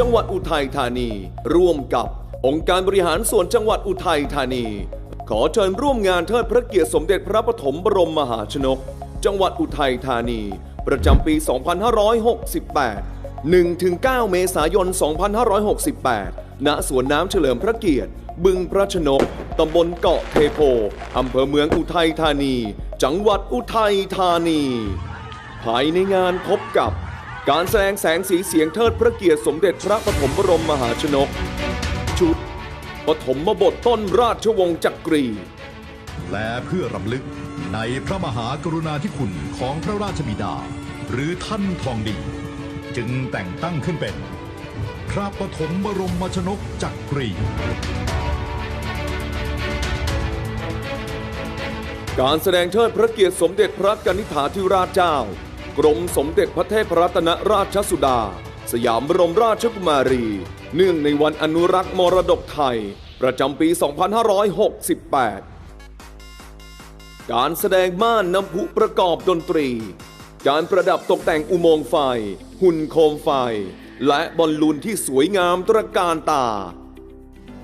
จังหวัดอุทัยธานี ร่วมกับองค์การบริหารส่วนจังหวัดอุทัยธานี ขอเชิญร่วมงานเทิดพระเกียรติสมเด็จพระปฐมบรมมหาชนก จังหวัดอุทัยธานี ประจำปี 2568 1-9 เมษายน 2568 ณ สวนน้ำเฉลิมพระเกียรติ บึงพระชนก ตำบลเกาะเทโพ อำเภอเมืองอุทัยธานี จังหวัดอุทัยธานี ภายในงานพบกับ การแสดงแสงสีเสียงเทิดพระเกียรติสมเด็จพระปฐมบรมมหาชนก ชุดปฐมบทต้นราชวงศ์จักรีและเพื่อรำลึกในพระมหากรุณาธิคุณของพระราชบิดา หรือท่านทองดี จึงแต่งตั้งขึ้นเป็น พระปฐมบรมชนกจักรี การแสดงเทิดพระเกียรติสมเด็จพระกนิษฐาธิราชเจ้า กรมสมเด็จพระเทพรัตนราชสุดา สยามบรมราชกุมารี เนื่องในวันอนุรักษ์มรดกไทย ประจำปี 2568 การแสดงม่านน้ำพุประกอบดนตรี การประดับตกแต่งอุโมงค์ไฟ หุ่นโคมไฟ และบอลลูนที่สวยงามตระการตา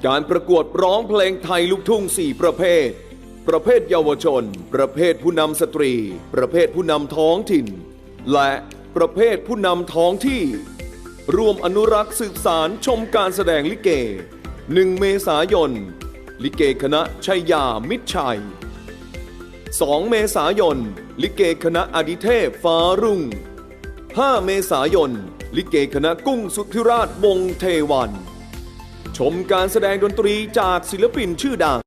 การประกวดร้องเพลงไทยลูกทุ่ง 4 ประเภทประเภทเยาวชน ประเภทผู้นำสตรี ประเภทผู้นำท้องถิ่น และประเภทผู้นำท้องที่ ร่วมอนุรักษ์สืบสารชมการแสดงลิเก 1 เมษายน ลิเกคณะชัยยามิตรชัย 2 เมษายน ลิเกคณะอดิเทพฟ้ารุ่ง 5 เมษายน ลิเกคณะกุ้งสุทธิราชวงเทวัน ชมการแสดงดนตรีจากศิลปินชื่อดัง